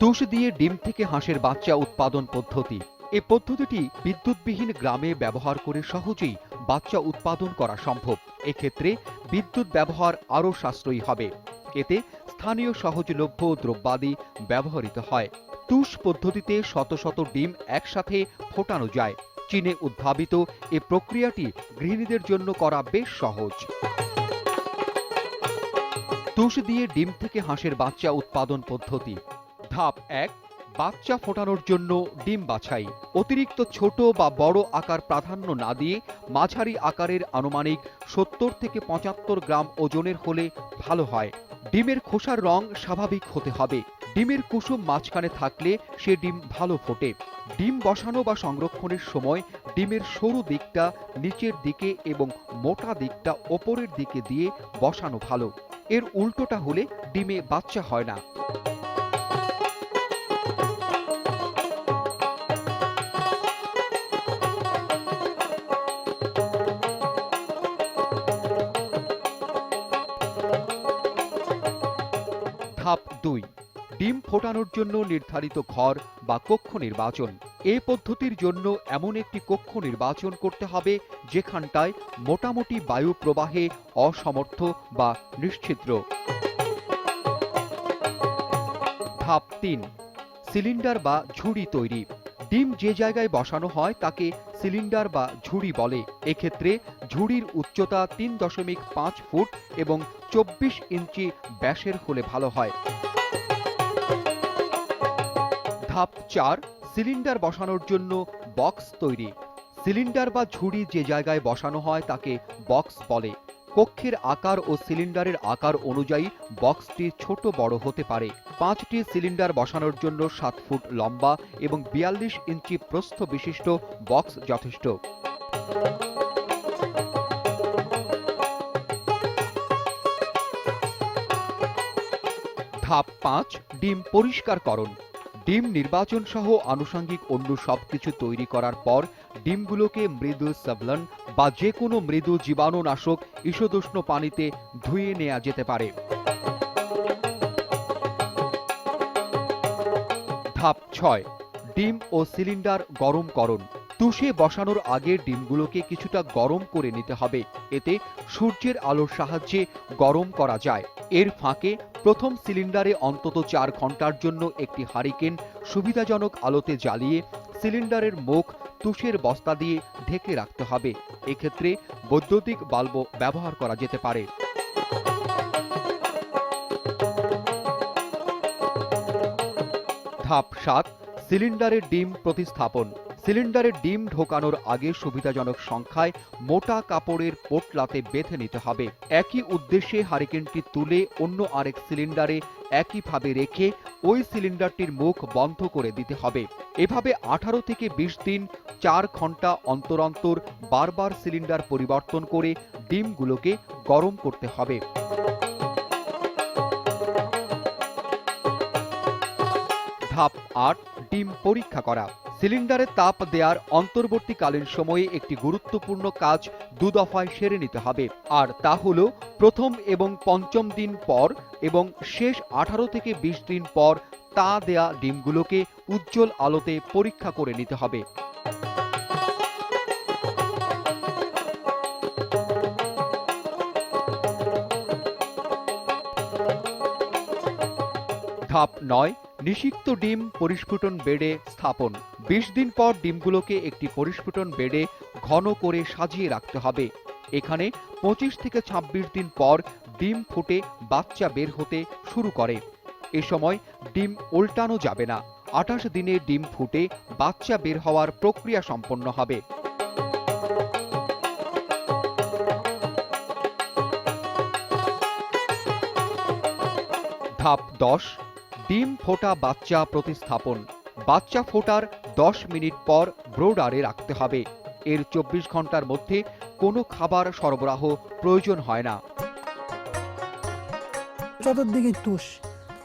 তুষ দিয়ে ডিম থেকে হাঁসের বাচ্চা উৎপাদন পদ্ধতি। এ পদ্ধতিটি বিদ্যুৎবিহীন গ্রামে ব্যবহার করে সহজেই বাচ্চা উৎপাদন করা সম্ভব। এক্ষেত্রে বিদ্যুৎ ব্যবহার আরও সাশ্রয়ী হবে। এতে স্থানীয় সহজলভ্য দ্রব্যাদি ব্যবহৃত হয়। তুষ পদ্ধতিতে শত শত ডিম একসাথে ফোটানো যায়। চীনে উদ্ভাবিত এ প্রক্রিয়াটি গৃহিণীদের জন্য করা বেশ সহজ। তুষ দিয়ে ডিম থেকে হাঁসের বাচ্চা উৎপাদন পদ্ধতি। ধাপ এক, বাচ্চা ফোটানোর জন্য ডিম বাছাই। অতিরিক্ত ছোট বা বড় আকার প্রাধান্য না দিয়ে মাঝারি আকারের আনুমানিক সত্তর থেকে পঁচাত্তর গ্রাম ওজনের হলে ভালো হয়। ডিমের খোসার রং স্বাভাবিক হতে হবে। ডিমের কুসুম মাঝখানে থাকলে সে ডিম ভালো ফোটে। ডিম বসানো বা সংরক্ষণের সময় ডিমের সরু দিকটা নিচের দিকে এবং মোটা দিকটা ওপরের দিকে দিয়ে বসানো ভালো। এর উল্টোটা হলে ডিমে বাচ্চা হয় না। দুই, ডিম ফোটানোর জন্য নির্ধারিত ঘর বা কক্ষ নির্বাচন। এই পদ্ধতির জন্য এমন একটি কক্ষ নির্বাচন করতে হবে যেখানটায় মোটামুটি বায়ু প্রবাহে অসমর্থ বা নিশ্ছিদ্র। ধাপ তিন, সিলিন্ডার বা ঝুড়ি তৈরি। ডিম যে জায়গায় বসানো হয় তাকে সিলিন্ডার বা ঝুড়ি বলে। এক্ষেত্রে ঝুড়ির উচ্চতা তিন দশমিক পাঁচ ফুট এবং চব্বিশ ইঞ্চি ব্যাসের হলে ভালো হয়। ধাপ চার, সিলিন্ডার বসানোর জন্য বক্স তৈরি। সিলিন্ডার বা ঝুড়ি যে জায়গায় বসানো হয় তাকে বক্স বলে। কক্ষের আকার ও সিলিন্ডারের আকার অনুযায়ী বক্সটি ছোট বড় হতে পারে। পাঁচটি সিলিন্ডার বসানোর জন্য সাত ফুট লম্বা এবং বিয়াল্লিশ ইঞ্চি প্রস্থ বিশিষ্ট বক্স যথেষ্ট। ধাপ পাঁচ, ডিম পরিষ্কারকরণ ডিম নির্বাচন সহ আনুষঙ্গিক অন্য সবকিছু তৈরি করার পর ডিমগুলোকে মৃদু সাবলন বা যে কোনো মৃদু জীবাণুনাশক ঈষদুষ্ণ পানিতে ধুয়ে নেওয়া যেতে পারে। ধাপ ছয়, ডিম ও সিলিন্ডার গরমকরণ তুষে বসানোর আগে ডিমগুলোকে কিছুটা গরম করে নিতে হবে। এতে সূর্যের আলোর সাহায্যে গরম করা যায়। এর ফাঁকে প্রথম সিলিন্ডারে অন্তত চার ঘণ্টার জন্য একটি হারিকেন সুবিধাজনক আলোতে জ্বালিয়ে সিলিন্ডারের মুখ তুষের বস্তা দিয়ে ঢেকে রাখতে হবে। এক্ষেত্রে বৈদ্যুতিক বাল্ব ব্যবহার করা যেতে পারে। ধাপ সাত, সিলিন্ডারের ডিম প্রতিস্থাপন। সিলিন্ডারে ডিম ঢোকানোর আগে সুবিধাজনক সংখ্যায় মোটা কাপড়ের পোটলাতে বেঁধে নিতে হবে। একই উদ্দেশ্যে হারিকেনটি তুলে অন্য আরেক সিলিন্ডারে একইভাবে রেখে ওই সিলিন্ডারটির মুখ বন্ধ করে দিতে হবে। এভাবে আঠারো থেকে বিশ দিন চার ঘণ্টা অন্তর অন্তর বারবার সিলিন্ডার পরিবর্তন করে ডিমগুলোকে গরম করতে হবে। ধাপ আট, ডিম পরীক্ষা করা। সিলিন্ডারে তাপ দেওয়ার অন্তর্বর্তীকালীন সময়ে একটি গুরুত্বপূর্ণ কাজ দু দফায় সেরে নিতে হবে। আর তা হল, প্রথম এবং পঞ্চম দিন পর এবং শেষ আঠারো থেকে বিশ দিন পর তা দেয়া ডিমগুলোকে উজ্জ্বল আলোতে পরীক্ষা করে নিতে হবে। ধাপ নয় নিষিক্ত ডিম পরিস্ফুটন বেডে স্থাপন। বিশ দিন পর ডিমগুলোকে একটি পরিস্ফুটন বেডে ঘন করে সাজিয়ে রাখতে হবে। এখানে পঁচিশ থেকে ২৬ দিন পর ডিম ফুটে বাচ্চা বের হতে শুরু করে। এ সময় ডিম উল্টানো যাবে না। আঠাশ দিনে ডিম ফুটে বাচ্চা বের হওয়ার প্রক্রিয়া সম্পন্ন হবে। ধাপ দশ ডিম ফোটা বাচ্চা প্রতিস্থাপন। বাচ্চা ফোটার দশ মিনিট পর ব্রোডারে রাখতে হবে। এর চব্বিশ ঘণ্টার মধ্যে কোনো খাবার সরবরাহ প্রয়োজন হয় না। চতুর্দিকে তুষ।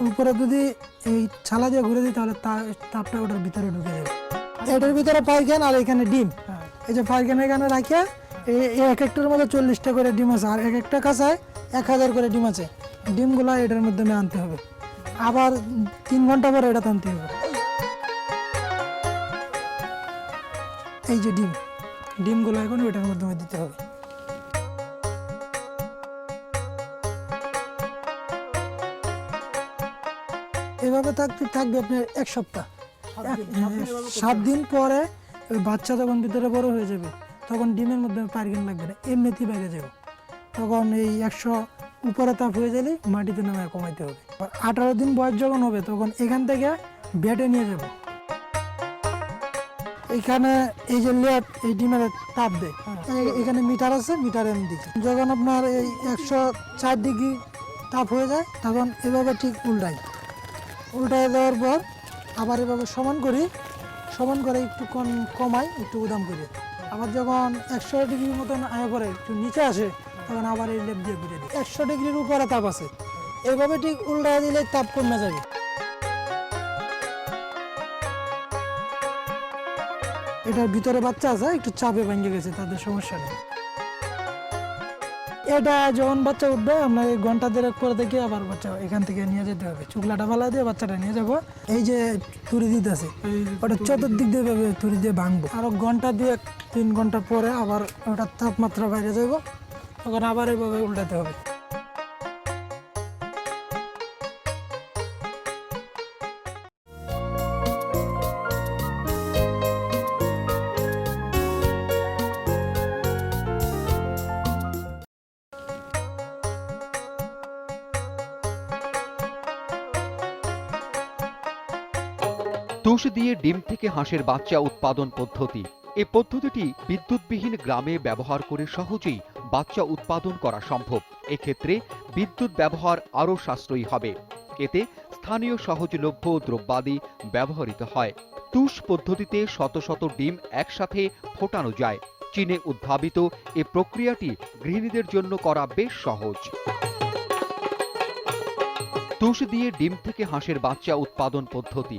উপরে যদি এই ছালা দিয়ে ঘুরে দিই তাহলে তা- তাপটা ওটার ভিতরে ঢুকে যাবে এটার ভিতরে পাইখান আর এখানে ডিম। এই যে পাইখান এখানে রাখে এই এই এক একটার মধ্যে চল্লিশটা করে ডিম আছে। আর এক একটা কাঁচায় এক হাজার করে ডিম আছে। ডিমগুলো এটার মাধ্যমে আনতে হবে। আবার তিন ঘণ্টা পরে এটা টানতে হবে। এই যে ডিম ডিমগুলো এখন এটার মাধ্যমে দিতে হবে। এভাবে থাকতে থাকবে আপনার এক সপ্তাহ। সাত দিন পরে ওই বাচ্চা যখন ভিতরে বড় হয়ে যাবে তখন ডিমের মধ্যে পারগেন লাগবে না এমনিতেই বেড়ে যাবে। তখন এই একশো উপরে তাপ হয়ে গেলে মাটিতে নামে কমাইতে হবে। আঠারো দিন বয়স যখন হবে তখন এখান থেকে বেডে নিয়ে যাব। এখানে এই যে লেট এই ডিমের তাপ দেয়। এখানে মিটার আছে মিটার এম দিকে যখন আপনার এই একশো চার ডিগ্রি তাপ হয়ে যায় তখন এভাবে ঠিক উল্টাই। উল্টায় দেওয়ার পর আবার এভাবে সমান করি সমান করে একটু কম কমাই একটু উদাম করি। আবার যখন একশো ডিগ্রির মতন আয়া করে একটু নিচে আসে তখন আবার এই লেপ দিয়ে ঘুরে দিই। একশো ডিগ্রির উপরে তাপ আছে। এইভাবে ঠিক উল্টায় দিলে তাপ কমে যাবে। এটার ভিতরে বাচ্চা আছে, একটু চাপে ভেঙে গেছে, তাদের সমস্যা নেই। এটা যখন বাচ্চা উঠবে, আমরা এই ঘণ্টা দেড়েক পরে থেকে আবার বাচ্চা এখান থেকে নিয়ে যেতে হবে। চুকলাটা ফালা দিয়ে বাচ্চাটা নিয়ে যাব। এই যে তুরি দিতেছে, ওটা চতুর্দিক দিয়ে তুরি দিয়ে ভাঙবো। আরও ঘণ্টা দিয়ে তিন ঘণ্টা পরে আবার ওটার তাপমাত্রা বাইরে যাব তখন আবার এইভাবে উল্টাতে হবে। তুষ দিয়ে ডিম থেকে হাঁসের বাচ্চা উৎপাদন পদ্ধতি। এই পদ্ধতিটি বিদ্যুৎবিহীন গ্রামে ব্যবহার করে সহজেই বাচ্চা উৎপাদন করা সম্ভব। এক্ষেত্রে বিদ্যুৎ ব্যবহার আরও সাশ্রয়ী হবে। এতে স্থানীয় সহজলভ্য দ্রব্যাদি ব্যবহৃত হয়। তুষ পদ্ধতিতে শত শত ডিম একসাথে ফোটানো যায়। চীনে উদ্ভাবিত এ প্রক্রিয়াটি গৃহিণীদের জন্য করা বেশ সহজ। তুষ দিয়ে ডিম থেকে হাঁসের বাচ্চা উৎপাদন পদ্ধতি।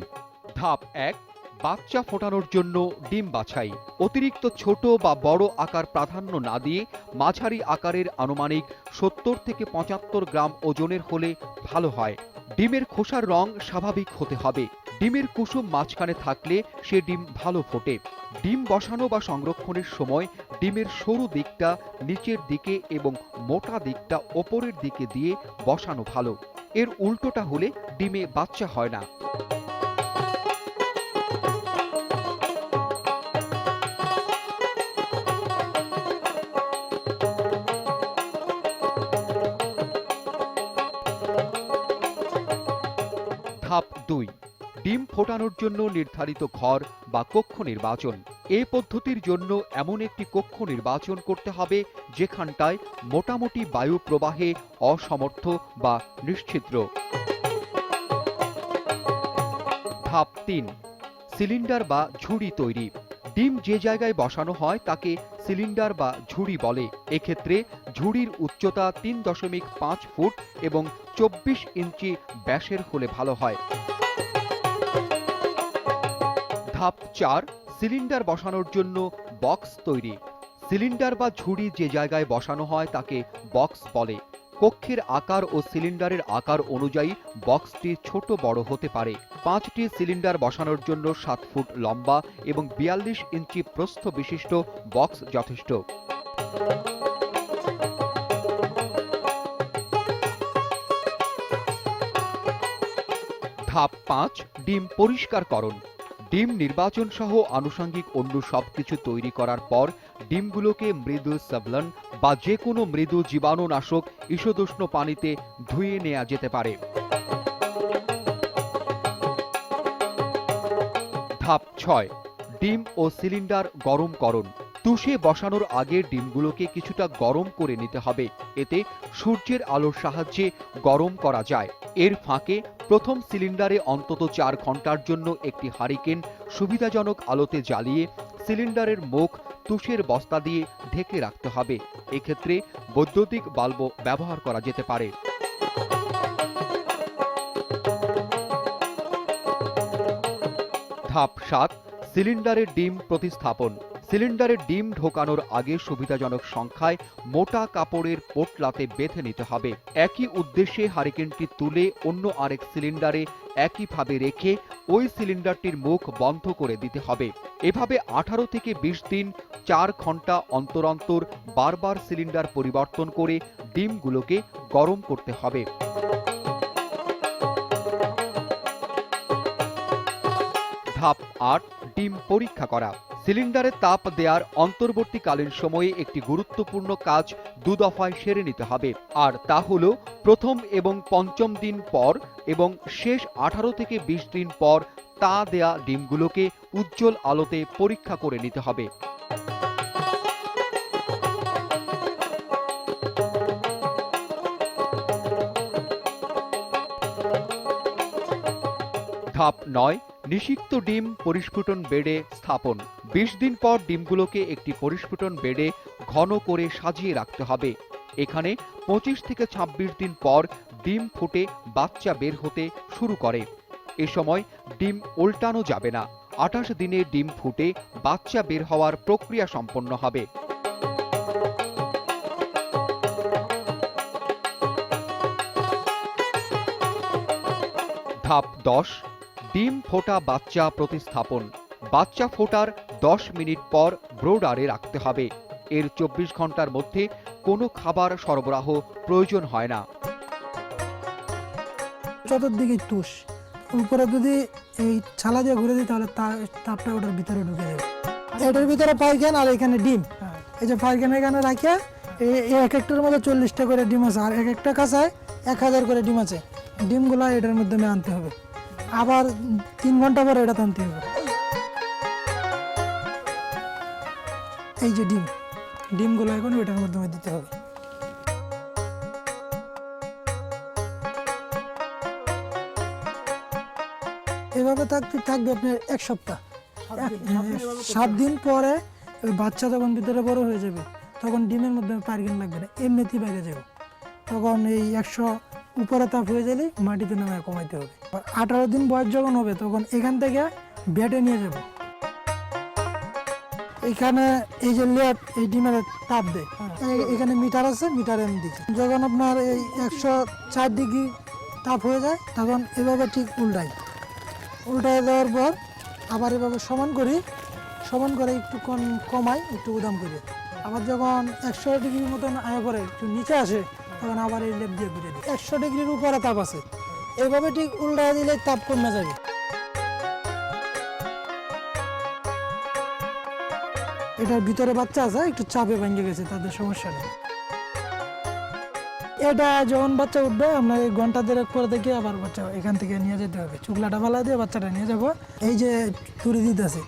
ধাপ এক বাচ্চা ফোটানোর জন্য ডিম বাছাই। অতিরিক্ত ছোট বা বড় আকার প্রাধান্য না দিয়ে মাঝারি আকারের আনুমানিক সত্তর থেকে পঁচাত্তর গ্রাম ওজনের হলে ভালো হয়। ডিমের খোসার রং স্বাভাবিক হতে হবে। ডিমের কুসুম মাঝখানে থাকলে সে ডিম ভালো ফোটে। ডিম বসানো বা সংরক্ষণের সময় ডিমের সরু দিকটা নিচের দিকে এবং মোটা দিকটা ওপরের দিকে দিয়ে বসানো ভালো। এর উল্টোটা হলে ডিমে বাচ্চা হয় না। ধাপ দুই, ডিম ফোটানোর জন্য নির্ধারিত ঘর বা কক্ষ নির্বাচন। এ পদ্ধতির জন্য এমন একটি কক্ষ নির্বাচন করতে হবে যেখানটায় মোটামুটি বায়ু প্রবাহে অসমর্থ বা নিশ্ছিদ্র ধাপ তিন, সিলিন্ডার বা ঝুড়ি তৈরি। ডিম যে জায়গায় বসানো হয় তাকে সিলিন্ডার বা ঝুড়ি বলে। এক্ষেত্রে ঝুড়ির উচ্চতা তিন দশমিক পাঁচ ফুট এবং চব্বিশ ইঞ্চি ব্যাসের হলে ভালো হয়। ধাপ চার, সিলিন্ডার বসানোর জন্য বক্স তৈরি। সিলিন্ডার বা ঝুড়ি যে জায়গায় বসানো হয় তাকে বক্স বলে। কক্ষের আকার ও সিলিন্ডারের আকার অনুযায়ী বক্সটি ছোট বড় হতে পারে। পাঁচটি সিলিন্ডার বসানোর জন্য সাত ফুট লম্বা এবং বিয়াল্লিশ ইঞ্চি প্রস্থ বিশিষ্ট বক্স যথেষ্ট। ধাপ পাঁচ, ডিম পরিষ্কারকরণ ডিম নির্বাচন সহ আনুষঙ্গিক অন্য সবকিছু তৈরি করার পর ডিমগুলোকে মৃদু সাবলন বা যে কোনো মৃদু জীবাণুনাশক ঈষদুষ্ণ পানিতে ধুয়ে নেওয়া যেতে পারে। ধাপ ছয়, ডিম ও সিলিন্ডার গরমকরণ তুষে বসানোর আগে ডিমগুলোকে কিছুটা গরম করে নিতে হবে। এতে সূর্যের আলোর সাহায্যে গরম করা যায়। এর ফাঁকে প্রথম সিলিন্ডারে অন্তত চার ঘণ্টার জন্য একটি হারিকেন সুবিধাজনক আলোতে জ্বালিয়ে সিলিন্ডারের মুখ তুষের বস্তা দিয়ে ঢেকে রাখতে হবে। এক্ষেত্রে বৈদ্যুতিক বাল্ব ব্যবহার করা যেতে পারে। ধাপ সাত, সিলিন্ডারের ডিম প্রতিস্থাপন। সিলিন্ডারে ডিম ঢোকানোর আগে সুবিধাজনক সংখ্যায় মোটা কাপড়ের পোটলাতে বেঁধে নিতে হবে। একই উদ্দেশ্যে হারিকেনটি তুলে অন্য আরেক সিলিন্ডারে একইভাবে রেখে ওই সিলিন্ডারটির মুখ বন্ধ করে দিতে হবে। এভাবে আঠারো থেকে বিশ দিন চার ঘণ্টা অন্তর অন্তর বারবার সিলিন্ডার পরিবর্তন করে ডিমগুলোকে গরম করতে হবে। ধাপ আট, ডিম পরীক্ষা করা। সিলিন্ডারে তাপ দেওয়ার অন্তর্বর্তীকালীন সময়ে একটি গুরুত্বপূর্ণ কাজ দু দফায় সেরে নিতে হবে। আর তা হল, প্রথম এবং পঞ্চম দিন পর এবং শেষ আঠারো থেকে বিশ দিন পর তা দেয়া ডিমগুলোকে উজ্জ্বল আলোতে পরীক্ষা করে নিতে হবে। ধাপ নয় নিষিক্ত ডিম পরিস্ফুটন বেডে স্থাপন। বিশ দিন পর ডিমগুলোকে একটি পরিস্ফুটন বেডে ঘন করে সাজিয়ে রাখতে হবে। এখানে পঁচিশ থেকে ২৬ দিন পর ডিম ফুটে বাচ্চা বের হতে শুরু করে। এ সময় ডিম উল্টানো যাবে না। আঠাশ দিনে ডিম ফুটে বাচ্চা বের হওয়ার প্রক্রিয়া সম্পন্ন হবে। ধাপ দশ ডিম ফোটা বাচ্চা প্রতিস্থাপন। বাচ্চা ফোটার দশ মিনিট পর ব্রোডারে রাখতে হবে। এর চব্বিশ ঘণ্টার মধ্যে কোনো খাবার সরবরাহ প্রয়োজন হয় না। চতুর্দিকে তুষ। উপরে যদি এই ছালা দিয়ে ঘুরে দিই তাহলে তা- তাপটা ওটার ভিতরে ঢুকে যাবে। এটার ভিতরে পাইখান আর এখানে ডিম? এই যে পাইখান এখানে রাখে এই- এক একটার মধ্যে চল্লিশটা করে ডিম আছে আর এক একটা কাঁচায় এক হাজার করে ডিম আছে। ডিমগুলো এটার মধ্যে আনতে হবে। আবার তিন ঘণ্টা পরে এটা আনতে হবে। এই যে ডিম ডিমগুলো এখন এটার মাধ্যমে দিতে হবে। এভাবে থাকতে থাকবে আপনার এক সপ্তাহ। সাত দিন পরে ওই বাচ্চা যখন ভিতরে বড় হয়ে যাবে তখন ডিমের মধ্যে পারগিন লাগবে না এমনিতেই বাইরে যাবে। তখন এই একশো উপরে তাপ হয়ে গেলে মাটিতে নামে কমাইতে হবে। আঠারো দিন বয়স যখন হবে তখন এখান থেকে বেটে নিয়ে যাব। এখানে এই যে লেট এই ডিমের তাপ দেয়। এই- এখানে মিটার আছে মিটারে আমি দিচ্ছি। যখন আপনার এই একশো চার ডিগ্রি তাপ হয়ে যায় তখন এভাবে ঠিক উল্টাই। উল্টায় দেওয়ার পর আবার এভাবে সমান করি সমান করে একটু কম কমাই একটু উদাম করি। আবার যখন একশো ডিগ্রির মতন আয়া পরে একটু নিচে আসে তখন আবার এই লেপ দিয়ে ঘুরে দিই একশো ডিগ্রির উপরে তাপ আছে। এইভাবে ঠিক উল্টায় দিলে তাপ কমে যাবে। এটার ভিতরে বাচ্চা আছে, একটু চাপে ভেঙে গেছে, তাদের সমস্যা নেই। এটা যখন বাচ্চা উঠবে, আমরা এই ঘণ্টা দেড়েক পরে দেখে আবার বাচ্চা এখান থেকে নিয়ে যেতে হবে। চুকলাটা ফালা দিয়ে বাচ্চাটা নিয়ে যাব। এই যে তুরি দিতেছে,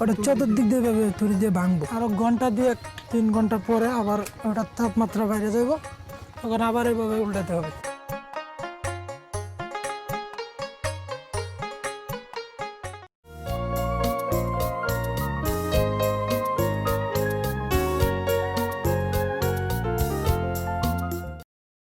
ওটা চতুর্দিক দিয়ে তুরি দিয়ে ভাঙবো। আরও ঘণ্টা দিয়ে তিন ঘণ্টা পরে আবার ওটার তাপমাত্রা বাইরে যাব তখন আবার এইভাবে উল্টাতে হবে।